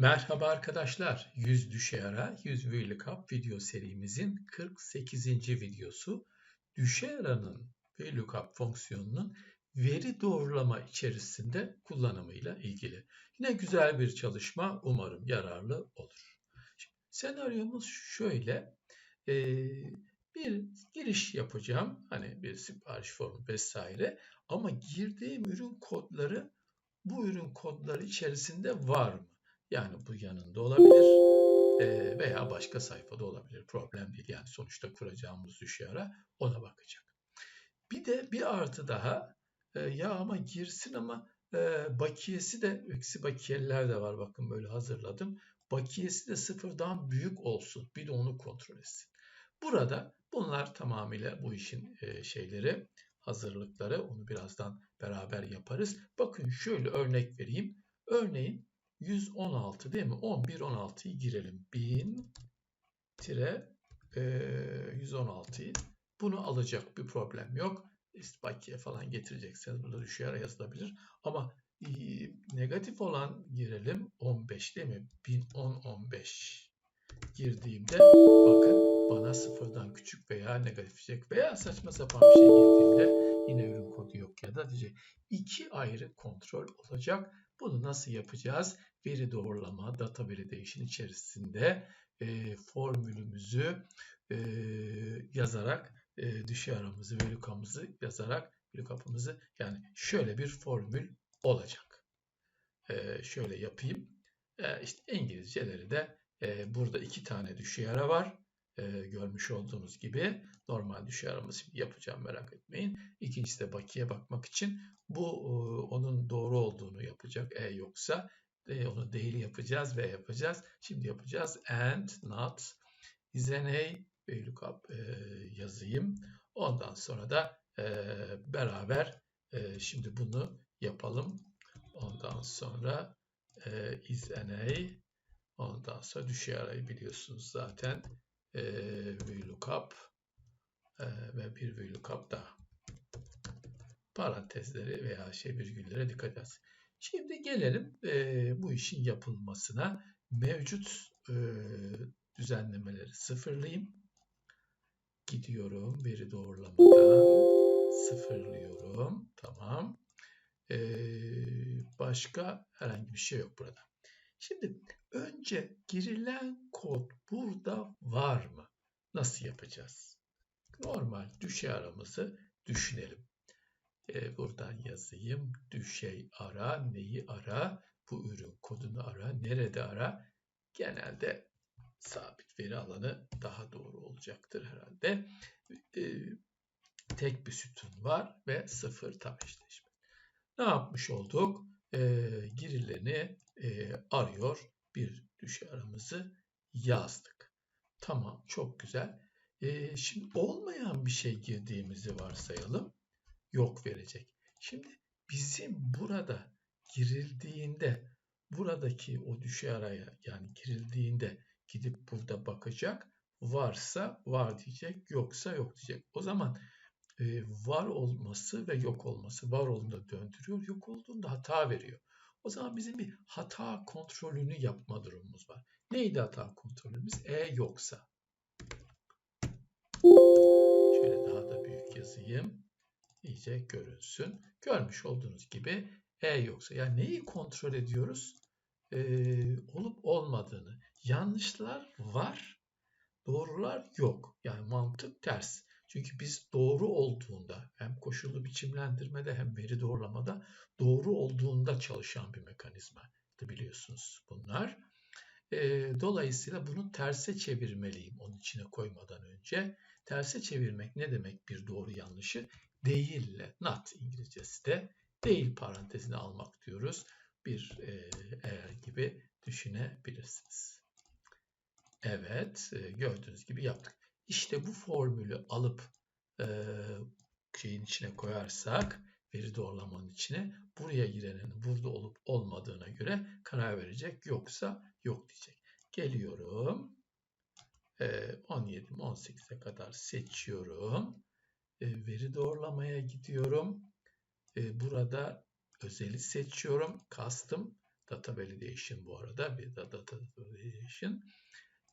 Merhaba arkadaşlar. 100 düşe ara 100 VLOOKUP video serimizin 48. videosu. Düşe aranın VLOOKUP fonksiyonunun veri doğrulama içerisinde kullanımıyla ilgili. Yine güzel bir çalışma umarım yararlı olur. Şimdi, senaryomuz şöyle. Ee, bir giriş yapacağım. Hani bir sipariş formu vesaire. Ama girdiğim ürün kodları bu ürün kodları içerisinde var mı? Yani bu yanında olabilir veya başka sayfada olabilir. Problem değil. Yani sonuçta kuracağımız düşey ara ona bakacak. Bir de bir artı daha ya ama girsin ama bakiyesi de eksi bakiyeler de var. Bakın böyle hazırladım. Bakiyesi de sıfırdan büyük olsun. Bir de onu kontrol etsin. Burada bunlar tamamıyla bu işin şeyleri, hazırlıkları. Onu birazdan beraber yaparız. Bakın şöyle örnek vereyim. Örneğin 116 değil mi? 11 16'yı girelim. 1000 tire e, 116'yı bunu alacak bir problem yok. İstbakiye falan getirecekseniz burada düşüyor yazılabilir. Ama e, negatif olan girelim 15 değil mi? 1010 15 girdiğimde bakın bana sıfırdan küçük veya negatif veya saçma sapan bir şey girdiğimde yine ürün kodu yok ya da diyecek. iki ayrı kontrol olacak. Bunu nasıl yapacağız? Veri doğrulama, data validation içerisinde e, formülümüzü e, yazarak e, düşey aramızı ve lookup yazarak lookup'ımızı yani şöyle bir formül olacak. E, şöyle yapayım. E, işte İngilizceleri de e, burada iki tane düşey ara var. E, görmüş olduğunuz gibi normal düşey aramızı yapacağım merak etmeyin. İkincisi de bakiye bakmak için bu e, onun doğru olduğunu yapacak. E yoksa e, onu değil yapacağız ve yapacağız. Şimdi yapacağız and not is an a VLOOKUP e, yazayım. Ondan sonra da e, beraber e, şimdi bunu yapalım. Ondan sonra e, is an a ondan sonra düşey biliyorsunuz zaten e, VLOOKUP e, ve bir VLOOKUP daha parantezleri veya şey virgüllere dikkat edin. Şimdi gelelim e, bu işin yapılmasına. Mevcut e, düzenlemeleri sıfırlayayım. Gidiyorum veri doğrulamadan sıfırlıyorum. Tamam. E, başka herhangi bir şey yok burada. Şimdi önce girilen kod burada var mı? Nasıl yapacağız? Normal düşey aramızı düşünelim. E, buradan yazayım. Düşey ara, neyi ara? Bu ürün kodunu ara. Nerede ara? Genelde sabit veri alanı daha doğru olacaktır herhalde. E, tek bir sütun var ve sıfır tam eşleşme. Ne yapmış olduk? E, girileni e, arıyor. Bir düşey aramızı yazdık. Tamam çok güzel. E, şimdi olmayan bir şey girdiğimizi varsayalım yok verecek. Şimdi bizim burada girildiğinde buradaki o düşey araya yani girildiğinde gidip burada bakacak. Varsa var diyecek, yoksa yok diyecek. O zaman e, var olması ve yok olması var olduğunda döndürüyor, yok olduğunda hata veriyor. O zaman bizim bir hata kontrolünü yapma durumumuz var. Neydi hata kontrolümüz? E yoksa. Şöyle daha da büyük yazayım iyice görünsün. Görmüş olduğunuz gibi E yoksa. Yani neyi kontrol ediyoruz? Ee, olup olmadığını. Yanlışlar var, doğrular yok. Yani mantık ters. Çünkü biz doğru olduğunda hem koşullu biçimlendirmede hem veri doğrulamada doğru olduğunda çalışan bir mekanizma biliyorsunuz bunlar. E, dolayısıyla bunu terse çevirmeliyim onun içine koymadan önce. Terse çevirmek ne demek bir doğru yanlışı? Değille not İngilizcesi de değil parantezine almak diyoruz. Bir e, eğer gibi düşünebilirsiniz. Evet e, gördüğünüz gibi yaptık. İşte bu formülü alıp e, şeyin içine koyarsak veri doğrulamanın içine buraya girenin burada olup olmadığına göre karar verecek. Yoksa yok diyecek. Geliyorum. E, 17 18'e kadar seçiyorum. E, veri doğrulamaya gidiyorum. E, burada özeli seçiyorum. Custom. data validation bu arada bir da data validation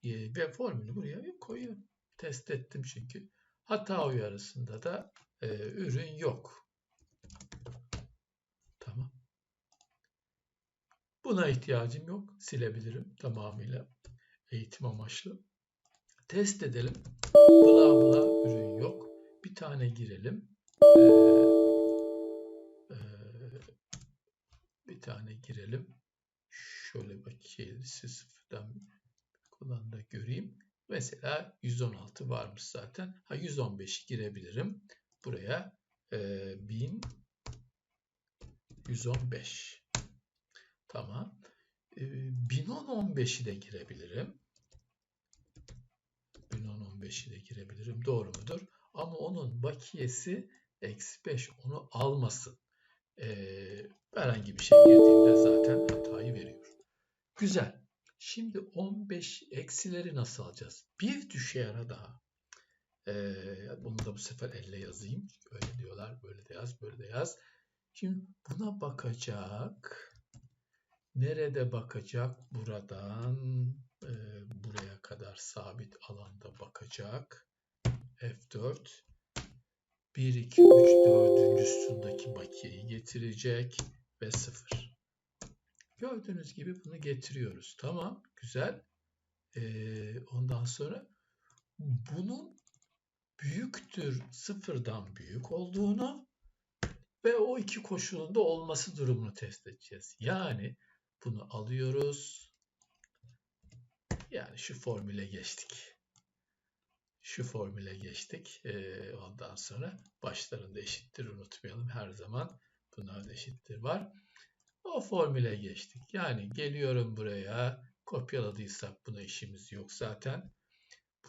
e, ve formülü buraya koyuyorum. Test ettim çünkü. Hata uyarısında da e, ürün yok. Tamam. Buna ihtiyacım yok. Silebilirim tamamıyla eğitim amaçlı. Test edelim. Bla bla ürün yok. Bir tane girelim. Ee, e, bir tane girelim. Şöyle bakayım. Sıfırdan kullanımda göreyim. Mesela 116 varmış zaten. Ha 115 girebilirim. Buraya e, 1115. Tamam. E, 1015'i de girebilirim. 1015'i de girebilirim. Doğru mudur? Ama onun bakiyesi eksi 5 onu almasın. Ee, herhangi bir şey girdiğinde zaten hatayı veriyor. Güzel. Şimdi 15 eksileri nasıl alacağız? Bir düşe ara daha. Ee, bunu da bu sefer elle yazayım. Öyle diyorlar. Böyle de yaz, böyle de yaz. Şimdi buna bakacak. Nerede bakacak? Buradan e, buraya kadar sabit alanda bakacak. F4 1, 2, 3, 4. sütundaki bakiyeyi getirecek ve 0. Gördüğünüz gibi bunu getiriyoruz. Tamam, güzel. Ee, ondan sonra bunun büyüktür sıfırdan büyük olduğunu ve o iki koşulunda olması durumunu test edeceğiz. Yani bunu alıyoruz. Yani şu formüle geçtik. Şu formüle geçtik. Ee, ondan sonra başlarında eşittir unutmayalım. Her zaman bunlar eşittir var. O formüle geçtik. Yani geliyorum buraya. Kopyaladıysak buna işimiz yok zaten.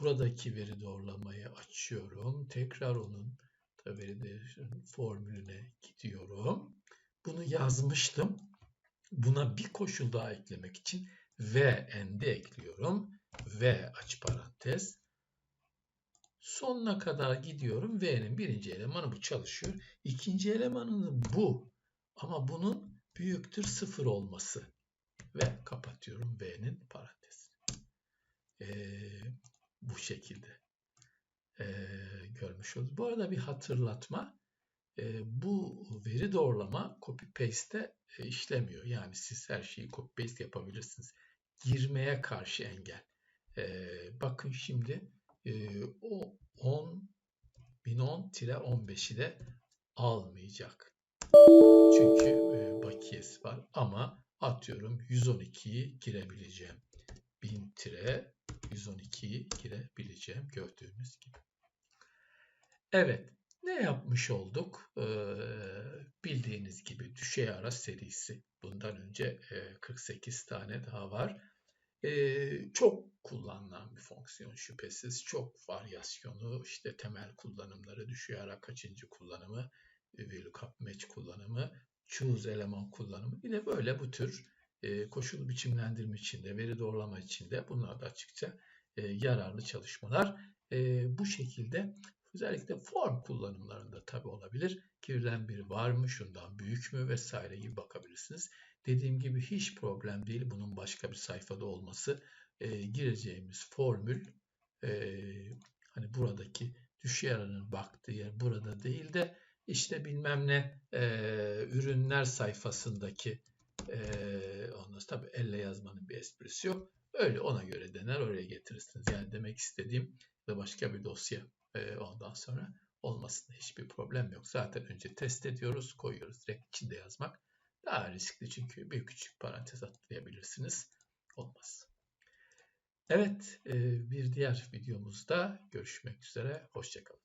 Buradaki veri doğrulamayı açıyorum. Tekrar onun veri formülüne gidiyorum. Bunu yazmıştım. Buna bir koşul daha eklemek için v end'i ekliyorum. V aç parantez. Sonuna kadar gidiyorum. V'nin birinci elemanı bu çalışıyor. İkinci elemanı bu. Ama bunun büyüktür sıfır olması. Ve kapatıyorum V'nin parantezi. Ee, bu şekilde ee, görmüş olduk. Bu arada bir hatırlatma. Ee, bu veri doğrulama copy paste'te e, işlemiyor. Yani siz her şeyi copy paste yapabilirsiniz. Girmeye karşı engel. Ee, bakın şimdi e, o 10 1010-15'i de almayacak. Çünkü e, bakiyesi var ama atıyorum 112'yi girebileceğim. 1000 tire 112'yi girebileceğim gördüğünüz gibi. Evet ne yapmış olduk? Ee, bildiğiniz gibi düşey ara serisi. Bundan önce e, 48 tane daha var. Ee, çok kullanılan bir fonksiyon şüphesiz. Çok varyasyonu, işte temel kullanımları, düşey ara kaçıncı kullanımı, VLOOKUP match kullanımı, choose eleman kullanımı. Yine böyle bu tür e, koşul biçimlendirme içinde, veri doğrulama içinde bunlar da açıkça e, yararlı çalışmalar. E, bu şekilde özellikle form kullanımlarında tabi olabilir. Kirden bir var mı, şundan büyük mü vesaire gibi bakabilirsiniz. Dediğim gibi hiç problem değil bunun başka bir sayfada olması. E, gireceğimiz formül e, hani buradaki düşey aranın baktığı yer burada değil de işte bilmem ne e, ürünler sayfasındaki e, ondan tabi elle yazmanın bir esprisi yok. Öyle ona göre dener oraya getirirsiniz. Yani demek istediğim ve başka bir dosya e, ondan sonra olmasında hiçbir problem yok. Zaten önce test ediyoruz, koyuyoruz. Direkt içinde yazmak daha riskli çünkü bir küçük parantez atlayabilirsiniz. Olmaz. Evet, bir diğer videomuzda görüşmek üzere. Hoşçakalın.